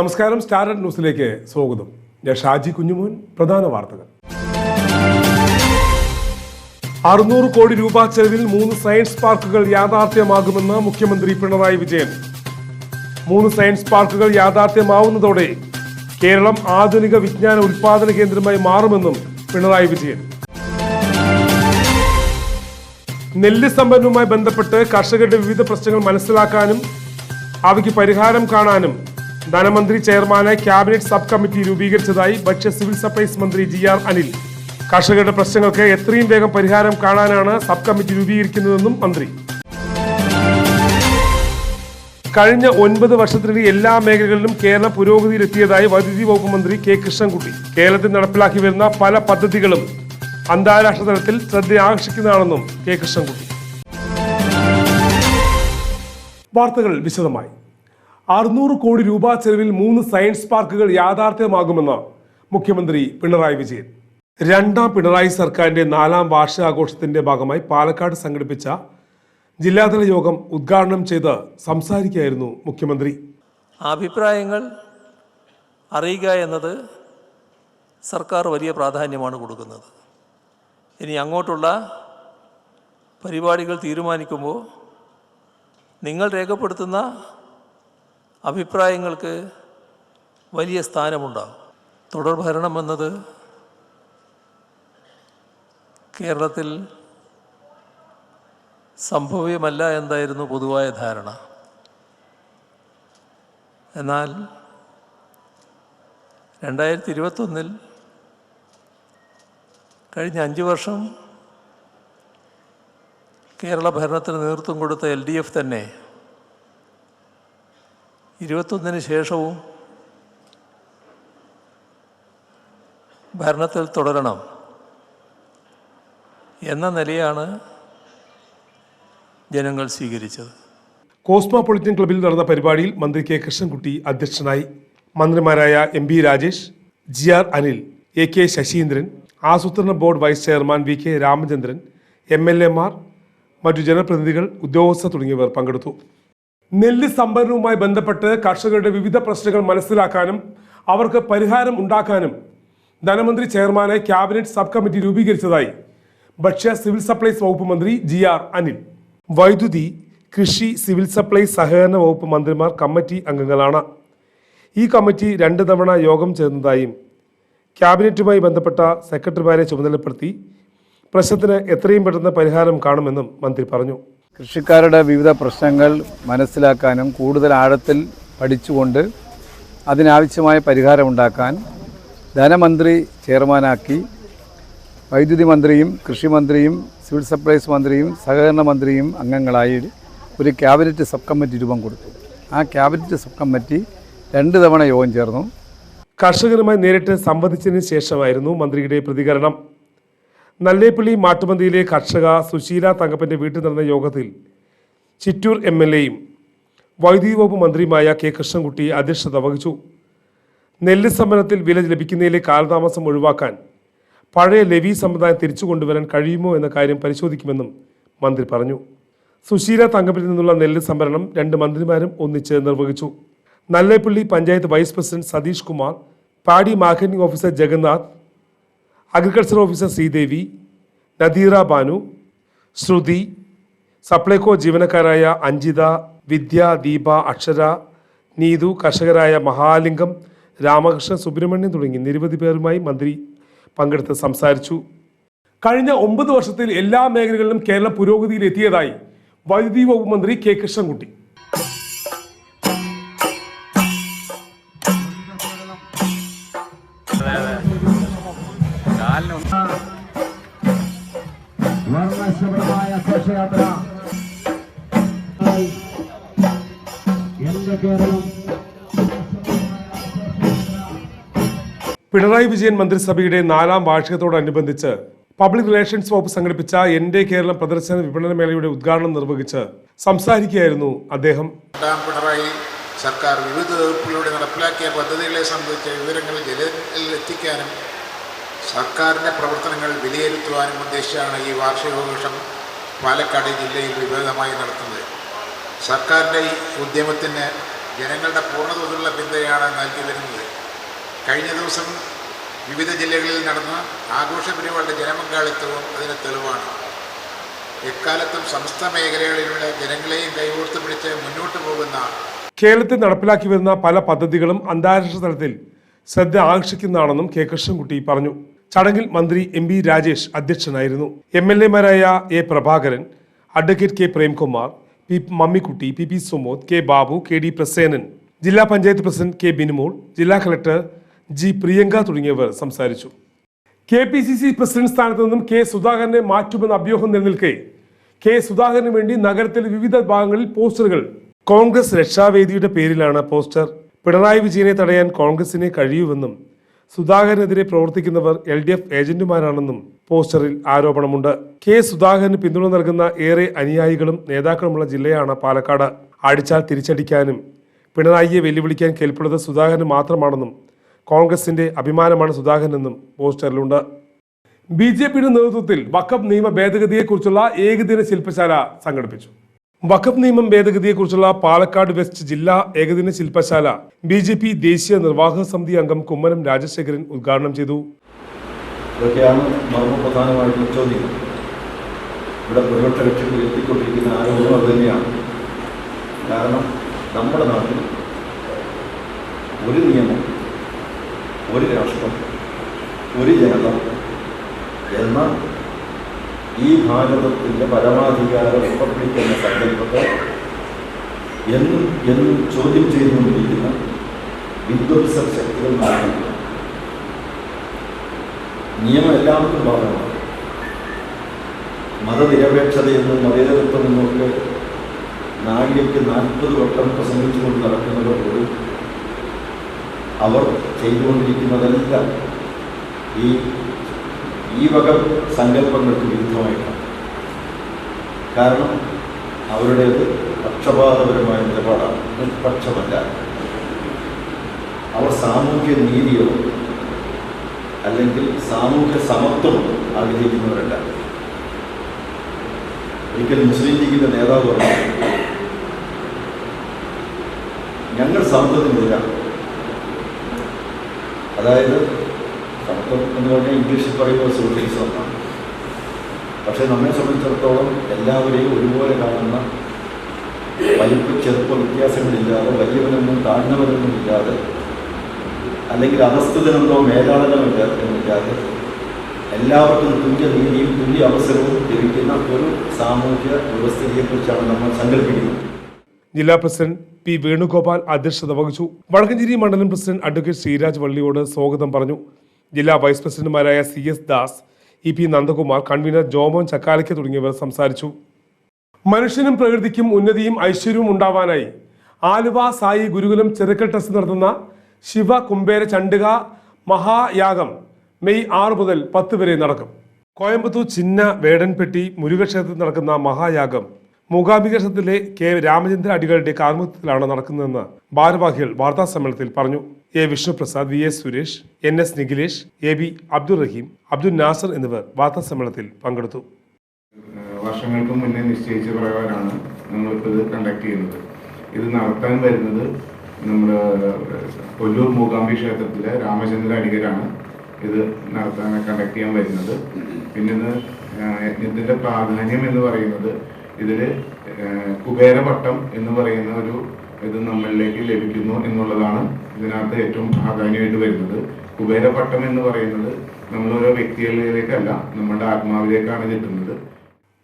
നമസ്കാരം സ്റ്റാർഡ് ന്യൂസിലേക്ക് സ്വാഗതം. ഞാൻ ഷാജി കുഞ്ഞുമോൻ പ്രധാന വാർത്തകൾ. അറുന്നൂറ് കോടി രൂപ ചെലവിൽ മൂന്ന് സയൻസ് പാർക്കുകൾ യാഥാർത്ഥ്യമാകുമെന്ന് മുഖ്യമന്ത്രി പിണറായി വിജയൻ. മൂന്ന് സയൻസ് പാർക്കുകൾ യാഥാർത്ഥ്യമാവുന്നതോടെ കേരളം ആധുനിക വിജ്ഞാന ഉൽപാദന കേന്ദ്രമായി മാറുമെന്നും പിണറായി വിജയൻ. നെല്ല് സംഭരണവുമായി ബന്ധപ്പെട്ട് കർഷകരുടെ വിവിധ പ്രശ്നങ്ങൾ മനസ്സിലാക്കാനും അവയ്ക്ക് പരിഹാരം കാണാനും ധനമന്ത്രി ചെയർമാനായി ക്യാബിനറ്റ് സബ് കമ്മിറ്റി രൂപീകരിച്ചതായി ഭക്ഷ്യ സിവിൽ സപ്ലൈസ് മന്ത്രി ജി ആർ അനിൽ. കർഷകരുടെ പ്രശ്നങ്ങൾക്ക് എത്രയും വേഗം പരിഹാരം കാണാനാണ് സബ് കമ്മിറ്റി രൂപീകരിക്കുന്നതെന്നും മന്ത്രി. കഴിഞ്ഞ ഒൻപത് വർഷത്തിനിടെ എല്ലാ മേഖലകളിലും കേരളം പുരോഗതിയിലെത്തിയതായി വൈദ്യുതി വകുപ്പ് മന്ത്രി കെ കൃഷ്ണൻകുട്ടി. കേരളത്തിൽ നടപ്പിലാക്കി വരുന്ന പല പദ്ധതികളും അന്താരാഷ്ട്ര തലത്തിൽ ശ്രദ്ധ ആകർഷിക്കുന്നതാണെന്നും കെ കൃഷ്ണൻകുട്ടി. വാർത്തകൾ വിശദമായി. അറുന്നൂറ് കോടി രൂപ ചെലവിൽ മൂന്ന് സയൻസ് പാർക്കുകൾ യാഥാർത്ഥ്യമാകുമെന്ന് മുഖ്യമന്ത്രി പിണറായി വിജയൻ. രണ്ടാം പിണറായി സർക്കാരിന്റെ നാലാം വാർഷികാഘോഷത്തിന്റെ ഭാഗമായി പാലക്കാട് സംഘടിപ്പിച്ച ജില്ലാതല യോഗം ഉദ്ഘാടനം ചെയ്ത് സംസാരിക്കുകയായിരുന്നു മുഖ്യമന്ത്രി. അഭിപ്രായങ്ങൾ അറിയുക എന്നത് സർക്കാർ വലിയ പ്രാധാന്യമാണ് കൊടുക്കുന്നത്. ഇനി അങ്ങോട്ടുള്ള പരിപാടികൾ തീരുമാനിക്കുമ്പോൾ നിങ്ങൾ രേഖപ്പെടുത്തുന്ന അഭിപ്രായങ്ങൾക്ക് വലിയ സ്ഥാനമുണ്ടാകും. തുടർ ഭരണം എന്നത് കേരളത്തിൽ സംഭവ്യമല്ല എന്തായിരുന്നു പൊതുവായ ധാരണ. എന്നാൽ രണ്ടായിരത്തി ഇരുപത്തൊന്നിൽ കഴിഞ്ഞ അഞ്ച് വർഷം കേരള ഭരണത്തിന് നേതൃത്വം കൊടുത്ത എൽ ഡി എഫ് തന്നെ ഇരുപത്തൊന്നിന് ശേഷവും ഭരണത്തിൽ തുടരണം എന്ന നിലയാണ് ജനങ്ങൾ സ്വീകരിച്ചത്. കോസ്മോപൊളിറ്റൻ ക്ലബിൽ നടന്ന പരിപാടിയിൽ മന്ത്രി കെ കൃഷ്ണൻകുട്ടി അധ്യക്ഷനായി. മന്ത്രിമാരായ M B Rajesh G R Anil A K Saseendran ആസൂത്രണ board vice chairman V K Ramachandran M L എമാർ മറ്റു ജനപ്രതിനിധികൾ ഉദ്യോഗസ്ഥർ തുടങ്ങിയവർ പങ്കെടുത്തു. നെല്ല് സംഭരണവുമായി ബന്ധപ്പെട്ട് കർഷകരുടെ വിവിധ പ്രശ്നങ്ങൾ മനസ്സിലാക്കാനും അവർക്ക് പരിഹാരം ഉണ്ടാക്കാനും ധനമന്ത്രി ചെയർമാനെ ക്യാബിനറ്റ് സബ് കമ്മിറ്റി രൂപീകരിച്ചതായി ഭക്ഷ്യ സിവിൽ സപ്ലൈസ് വകുപ്പ് മന്ത്രി ജി ആർ അനിൽ. വൈദ്യുതി കൃഷി സിവിൽ സപ്ലൈസ് സഹകരണ വകുപ്പ് മന്ത്രിമാർ കമ്മിറ്റി അംഗങ്ങളാണ്. ഈ കമ്മിറ്റി രണ്ട് തവണ യോഗം ചേർന്നതായും ക്യാബിനറ്റുമായി ബന്ധപ്പെട്ട സെക്രട്ടറിമാരെ ചുമതലപ്പെടുത്തി പ്രശ്നത്തിന് എത്രയും പെട്ടെന്ന് പരിഹാരം കാണുമെന്നും മന്ത്രി പറഞ്ഞു. കൃഷിക്കാരുടെ വിവിധ പ്രശ്നങ്ങൾ മനസ്സിലാക്കാനും കൂടുതൽ ആഴത്തിൽ പഠിച്ചുകൊണ്ട് അതിനാവശ്യമായ പരിഹാരമുണ്ടാക്കാൻ ധനമന്ത്രി ചെയർമാനാക്കി വൈദ്യുതി മന്ത്രിയും കൃഷിമന്ത്രിയും സിവിൽ സപ്ലൈസ് മന്ത്രിയും സഹകരണ മന്ത്രിയും അംഗങ്ങളായി ഒരു ക്യാബിനറ്റ് സബ് കമ്മിറ്റി രൂപം കൊടുത്തു. ആ ക്യാബിനറ്റ് സബ് കമ്മിറ്റി രണ്ട് തവണ യോഗം ചേർന്നു. കർഷകരുമായി നേരിട്ട് സംവദിച്ചതിന് ശേഷമായിരുന്നു മന്ത്രിയുടെ പ്രതികരണം. നല്ലേപ്പള്ളി മാട്ടുമന്തിയിലെ കർഷക സുശീല തങ്കപ്പന്റെ വീട്ടിൽ നടന്ന യോഗത്തിൽ ചിറ്റൂർ എം എൽ എയും വൈദ്യുതി വകുപ്പ് മന്ത്രിയുമായ കെ കൃഷ്ണൻകുട്ടി അധ്യക്ഷത വഹിച്ചു. നെല്ല് സംഭരണത്തിൽ വില ലഭിക്കുന്നതിലെ കാലതാമസം ഒഴിവാക്കാൻ പഴയ ലെവി സമ്പ്രദായം തിരിച്ചു കൊണ്ടുവരാൻ കഴിയുമോ എന്ന കാര്യം പരിശോധിക്കുമെന്നും മന്ത്രി പറഞ്ഞു. സുശീല തങ്കപ്പിൽ നിന്നുള്ള നെല്ല് സംഭരണം രണ്ട് മന്ത്രിമാരും ഒന്നിച്ച് നിർവഹിച്ചു. നല്ലേപ്പള്ളി പഞ്ചായത്ത് വൈസ് പ്രസിഡന്റ് സതീഷ് കുമാർ പാടി marketing officer Jagannath agriculture officer Sreedevi Nadeera Banu Sruthi Supplyco ജീവനക്കാരായ Anjitha Vidya Deepa Akshara Neethu കർഷകരായ Mahalingam Ramakrishnan Subramanian തുടങ്ങി നിരവധി പേരുമായി മന്ത്രി പങ്കെടുത്ത് സംസാരിച്ചു. കഴിഞ്ഞ ഒമ്പത് വർഷത്തിൽ എല്ലാ മേഖലകളിലും കേരളം പുരോഗതിയിൽ എത്തിയതായി വൈദ്യുതി വകുപ്പ് മന്ത്രി കെ കൃഷ്ണൻകുട്ടി. പിണറായി വിജയൻ മന്ത്രിസഭയുടെ നാലാം വാർഷികത്തോടനുബന്ധിച്ച് പബ്ലിക് റിലേഷൻസ് വകുപ്പ് സംഘടിപ്പിച്ച എന്റെ കേരളം പ്രദർശന വിപണന മേളയുടെ ഉദ്ഘാടനം നിർവഹിച്ച് സംസാരിക്കുകയായിരുന്നു അദ്ദേഹം. പിണറായി സർക്കാർ വിവിധ വകുപ്പുകളിലൂടെ നടപ്പിലാക്കിയ പദ്ധതികളെ സംബന്ധിച്ച വിവരങ്ങൾ ജനങ്ങളിൽ സർക്കാരിന്റെ പ്രവർത്തനങ്ങൾ വിലയിരുത്തുവാനും ഉദ്ദേശിച്ചാണ് ഈ വാർഷികാഘോഷം പാലക്കാട് ജില്ലയിൽ വിപുലമായി നടത്തുന്നത്. സർക്കാരിന്റെ ഈ ഉദ്യമത്തിന് ജനങ്ങളുടെ പൂർണതോതിലുള്ള പിന്തുണയാണ് നൽകി വരുന്നത്. കഴിഞ്ഞ ദിവസം വിവിധ ജില്ലകളിൽ നടന്ന ആഘോഷ പരിപാടിയുടെ ജനപങ്കാളിത്തവും അതിന് തെളിവാണ്. എക്കാലത്തും സമസ്ത മേഖലകളിലുള്ള ജനങ്ങളെയും കൈകോർത്ത് പിടിച്ച് മുന്നോട്ട് പോകുന്ന കേരളത്തിൽ നടപ്പിലാക്കി വരുന്ന പല പദ്ധതികളും അന്താരാഷ്ട്ര തലത്തിൽ ശ്രദ്ധ ആകർഷിക്കുന്നതാണെന്നും കെ. കൃഷ്ണൻകുട്ടി പറഞ്ഞു. ചടങ്ങിൽ മന്ത്രി എം. ബി രാജേഷ് അധ്യക്ഷനായിരുന്നു. M. L. എമാരായ A. Prabhakaran advocate K. Premkumar P Mammikutty P P Sumod K Babu K D Prasenan ജില്ലാ പഞ്ചായത്ത് പ്രസിഡന്റ് കെ ബിനുമോൾ ജില്ലാ കളക്ടർ ജി പ്രിയങ്ക തുടങ്ങിയവർ സംസാരിച്ചു. K P C C president സ്ഥാനത്ത് നിന്നും കെ സുധാകരനെ മാറ്റുമെന്ന അഭ്യൂഹം നിലനിൽക്കെ കെ സുധാകരന് വേണ്ടി നഗരത്തിലെ വിവിധ ഭാഗങ്ങളിൽ പോസ്റ്ററുകൾ. കോൺഗ്രസ് രക്ഷാവേദിയുടെ പേരിലാണ് പോസ്റ്റർ. പിണറായി വിജയനെ തടയാൻ കോൺഗ്രസിനെ കഴിയുമെന്നും സുധാകരനെതിരെ പ്രവർത്തിക്കുന്നവർ എൽ ഡി എഫ് ഏജന്റുമാരാണെന്നും പോസ്റ്ററിൽ ആരോപണമുണ്ട്. കെ സുധാകരന് പിന്തുണ നൽകുന്ന ഏറെ അനുയായികളും നേതാക്കളുമുള്ള ജില്ലയാണ് പാലക്കാട്. അടിച്ചാൽ തിരിച്ചടിക്കാനും പിണറായിയെ വെല്ലുവിളിക്കാൻ കേൾപ്പുള്ളത് സുധാകരന് മാത്രമാണെന്നും കോൺഗ്രസിന്റെ അഭിമാനമാണ് സുധാകരനെന്നും പോസ്റ്ററിലുണ്ട്. ബി ജെ പിയുടെ നേതൃത്വത്തിൽ വക്കം നിയമ ഭേദഗതിയെക്കുറിച്ചുള്ള ഏകദിന ശില്പശാല സംഘടിപ്പിച്ചു. വഖഫ് നിയമം ഭേദഗതിയെക്കുറിച്ചുള്ള പാലക്കാട് വെസ്റ്റ് ജില്ലാ ഏകദിന ശില്പശാല ബി ജെ പി ദേശീയ നിർവാഹക സമിതി അംഗം കുമ്മനം രാജശേഖരൻ ഉദ്ഘാടനം ചെയ്തു. ഇതൊക്കെയാണ് മർമ്മപ്രധാനമായിട്ടുള്ള ചോദ്യം. ഇവിടെ പ്രതിപക്ഷ കക്ഷികൾ എത്തിക്കൊണ്ടിരിക്കുന്ന ആരോപണം അത് തന്നെയാണ്. കാരണം നമ്മുടെ നാട്ടിൽ ഒരു നിയമം ഒരു രാഷ്ട്രം ഒരു ജനത എന്ന ഈ ഭാരതത്തിന്റെ പരമാധികാരം റിപ്പബ്ലിക് എന്ന സങ്കല്പത്തെ എന്നും എന്നും ചോദ്യം ചെയ്തുകൊണ്ടിരിക്കുന്ന വിധ്വംസ ശക്തികൾ നടക്കുന്നു നിയമം എല്ലാവർക്കും ബാധകമാണ്. മതനിരപേക്ഷതയെന്നും മതേതരത്വമെന്നും ഒക്കെ നാഴികയ്ക്ക് നാൽപ്പത് വട്ടം പ്രസംഗിച്ചുകൊണ്ട് നടക്കുന്നവർ പോലും അവർ ചെയ്തുകൊണ്ടിരിക്കുന്നതെല്ലാം ഈ ഈ വക സങ്കല്പങ്ങൾക്ക് വിരുദ്ധമായിട്ടാണ്. കാരണം അവരുടേത് പക്ഷപാതപരമായ നിലപാടാണ്. നിഷ്പക്ഷമല്ല അവർ സാമൂഹ്യ നീതിയോ അല്ലെങ്കിൽ സാമൂഹ്യ സമത്വം ആഗ്രഹിക്കുന്നവരല്ല. ഒരിക്കൽ മുസ്ലിം ലീഗിന്റെ നേതാവ് പറഞ്ഞു ഞങ്ങൾ സമത്വത്തിനെതിരാണ്. അതായത് എന്ന് പറഞ്ഞാൽ ഇംഗ്ലീഷിൽ പറയുമ്പോൾ സോഷ്യലിസം പക്ഷേ നമ്മെ സംബന്ധിച്ചിടത്തോളം എല്ലാവരെയും ഒരുപോലെ കാണുന്ന വലിപ്പ ചെറുപ്പ വ്യത്യാസങ്ങളില്ലാതെ വലിയവനൊന്നും താഴ്ന്നവനൊന്നും ഇല്ലാതെ അല്ലെങ്കിൽ അധസ്ഥിതനെന്നോ മേലാളനമില്ല എന്നില്ലാതെ എല്ലാവർക്കും തുല്യ നീതിയും തുല്യ അവസരവും ലഭിക്കുന്ന ഒരു സാമൂഹ്യ വ്യവസ്ഥയെക്കുറിച്ചാണ് നമ്മൾ സങ്കല്പിക്കുന്നത്. ജില്ലാ പ്രസിഡന്റ് പി വേണുഗോപാൽ അധ്യക്ഷത വഹിച്ചു. വടക്കഞ്ചേരി മണ്ഡലം പ്രസിഡന്റ് അഡ്വക്കേറ്റ് ശ്രീരാജ് വള്ളിയോട് സ്വാഗതം പറഞ്ഞു. ജില്ലാ വൈസ് പ്രസിഡന്റുമാരായ C S Das E P Nandakumar convener Jomon ചക്കാലയ്ക്ക് തുടങ്ങിയവർ സംസാരിച്ചു. മനുഷ്യനും പ്രകൃതിക്കും ഉന്നതിയും ഐശ്വര്യവും ഉണ്ടാവാനായി ആലുവ സായി ഗുരുകുലം ചെറുക്കൽ നടത്തുന്ന ശിവ കുംബേര ചണ്ഡിക മഹായാഗം മെയ് ആറ് മുതൽ പത്ത് വരെ നടക്കും. കോയമ്പത്തൂർ ചിന്ന വേടൻപെട്ടി മുരുകക്ഷേത്രത്തിൽ നടക്കുന്ന മഹായാഗം മൂകാംബിക ക്ഷേത്രത്തിലെ കെ രാമചന്ദ്ര അടികളുടെ കാർമ്മത്തിലാണ് നടക്കുന്നതെന്ന് ഭാരവാഹികൾ വാർത്താ സമ്മേളനത്തിൽ പറഞ്ഞു. A Vishnuprasad V S Suresh N S Nikhilesh A B Abdul Rahim Abdul Nasar എന്നിവർ വാർത്താ സമ്മേളനത്തിൽ പങ്കെടുത്തു. വർഷങ്ങൾക്ക് മുന്നേ നിശ്ചയിച്ച പ്രകാരമാണ് ഇത് കണ്ടക്ട് ചെയ്യുന്നത്. ഇത് നടത്താൻ വരുന്നത് നമ്മുടെ കൊല്ലൂർ മൂകാംബി ക്ഷേത്രത്തിലെ രാമചന്ദ്ര അടികരാണ് ഇത് നടത്താൻ കണ്ടക്ട് ചെയ്യാൻ വരുന്നത്. പിന്നെ ഇതിന്റെ പ്രാധാന്യം എന്ന് പറയുന്നത് ഇതിൽ കുബേരവട്ടം എന്ന് പറയുന്ന ഒരു ഇത് നമ്മളിലേക്ക് ലഭിക്കുന്നു എന്നുള്ളതാണ് ഇതിനകത്ത് ഏറ്റവും പ്രാധാന്യമായിട്ട് വരുന്നത്. കുബേരവട്ടം എന്ന് പറയുന്നത് നമ്മളൊരു വ്യക്തികളിലേക്കല്ല നമ്മുടെ ആത്മാവിലേക്കാണ് കിട്ടുന്നത്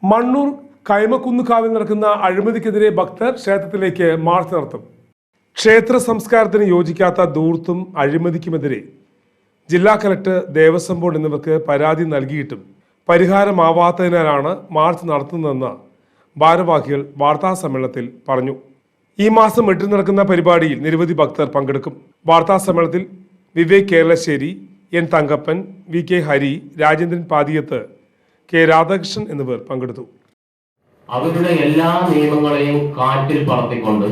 മണ്ണൂർ കൈമക്കുന്നുകാവിൽ നടക്കുന്ന അഴിമതിക്കെതിരെ ഭക്തർ ക്ഷേത്രത്തിലേക്ക് മാർച്ച് നടത്തും. ക്ഷേത്ര സംസ്കാരത്തിന് യോജിക്കാത്ത ദൂർത്തും അഴിമതിക്കുമെതിരെ ജില്ലാ കലക്ടർ ദേവസ്വം ബോർഡ് എന്നിവർക്ക് പരാതി നൽകിയിട്ടും പരിഹാരമാവാത്തതിനാലാണ് മാർച്ച് നടത്തുന്നതെന്ന് ഭാരവാഹികൾ വാർത്താ സമ്മേളനത്തിൽ പറഞ്ഞു. ഈ മാസം എട്ടിന് നടക്കുന്ന പരിപാടിയിൽ നിരവധി ഭക്തർ പങ്കെടുക്കും. വാർത്താ സമ്മേളനത്തിൽ Vivek Keralassery N Thankappan V K Hari Rajendran Pathiyath K Radhakrishnan എന്നിവർ പങ്കെടുത്തു. അവരുടെ എല്ലാ നിയമങ്ങളെയും കാറ്റിൽ പറത്തിക്കൊണ്ട്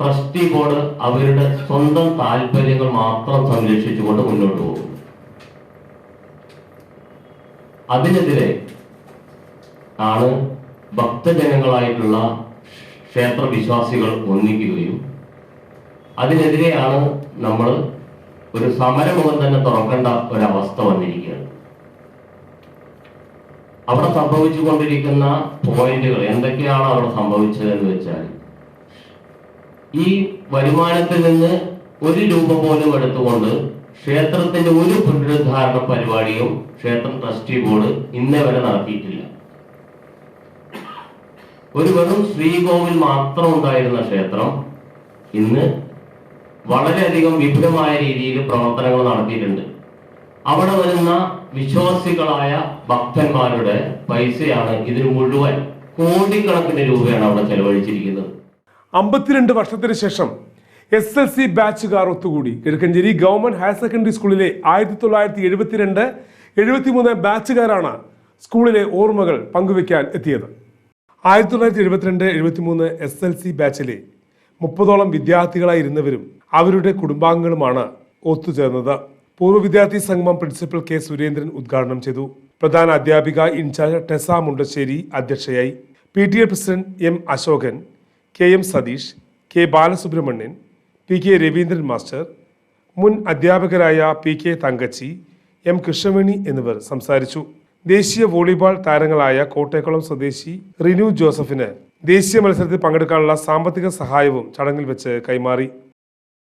ട്രസ്റ്റി ബോർഡ് അവരുടെ സ്വന്തം താല്പര്യങ്ങൾ മാത്രം സംരക്ഷിച്ചുകൊണ്ട് മുന്നോട്ട് പോകും. അതിനെതിരെ ആണ് ഭക്തജനങ്ങളായിട്ടുള്ള ക്ഷേത്ര വിശ്വാസികൾ ഒന്നിക്കുകയും അതിനെതിരെയാണ് നമ്മൾ ഒരു സമരമുഖം തന്നെ തുറക്കേണ്ട ഒരവസ്ഥ വന്നിരിക്കുകയാണ്. അവിടെ സംഭവിച്ചുകൊണ്ടിരിക്കുന്ന പോയിന്റുകൾ എന്തൊക്കെയാണ് അവിടെ സംഭവിച്ചത് എന്ന് വെച്ചാൽ ഈ വരുമാനത്തിൽ നിന്ന് ഒരു രൂപ പോലും എടുത്തുകൊണ്ട് ക്ഷേത്രത്തിന്റെ ഒരു പുനരുദ്ധാരണ പരിപാടിയും ക്ഷേത്രം ട്രസ്റ്റി ബോർഡ് ഇന്നേ വരെ നടത്തിയിട്ടില്ല. ഒരു വെറും ശ്രീകോവിൽ മാത്രം ഉണ്ടായിരുന്ന ക്ഷേത്രം ഇന്ന് വളരെയധികം വിപുലമായ രീതിയിൽ പ്രവർത്തനങ്ങൾ നടത്തിയിട്ടുണ്ട്. അവിടെ വരുന്ന വിശ്വാസികളായ ഭക്തന്മാരുടെ പൈസയാണ് ഇതിന് മുഴുവൻ കോടിക്കണക്കിന് രൂപയാണ് അവിടെ ചെലവഴിച്ചിരിക്കുന്നത്. അമ്പത്തിരണ്ട് വർഷത്തിന് ശേഷം എസ് എൽ സി ബാച്ചുകാർ ഒത്തുകൂടി. കിഴക്കഞ്ചേരി ഗവൺമെന്റ് ഹയർ സെക്കൻഡറി സ്കൂളിലെ ആയിരത്തി തൊള്ളായിരത്തി എഴുപത്തിരണ്ട് എഴുപത്തിമൂന്ന് ബാച്ചുകാരാണ് സ്കൂളിലെ ഓർമ്മകൾ പങ്കുവയ്ക്കാൻ എത്തിയത്. ആയിരത്തി തൊള്ളായിരത്തി എഴുപത്തിരണ്ട് എഴുപത്തിമൂന്ന് എസ് എൽ സി ബാച്ചിലെ മുപ്പതോളം വിദ്യാർത്ഥികളായിരുന്നവരും അവരുടെ കുടുംബാംഗങ്ങളുമാണ് ഒത്തുചേർന്നത്. പൂർവ വിദ്യാർത്ഥി സംഗമം പ്രിൻസിപ്പൽ കെ സുരേന്ദ്രൻ ഉദ്ഘാടനം ചെയ്തു. പ്രധാന അധ്യാപിക ഇൻചാർജ് ടെസ മുണ്ടശ്ശേരി അധ്യക്ഷയായി. P T A president M Ashokan K M Satheesh K Balasubramanian P K Raveendran master മുൻ അധ്യാപകരായ P K Thankachi M Krishnaveni എന്നിവർ സംസാരിച്ചു. ദേശീയ വോളിബോൾ താരങ്ങളായ കോട്ടയക്കുളം സ്വദേശി റിനു ജോസഫിന് ദേശീയ മത്സരത്തിൽ പങ്കെടുക്കാനുള്ള സാമ്പത്തിക സഹായവും ചടങ്ങിൽ വെച്ച് കൈമാറി.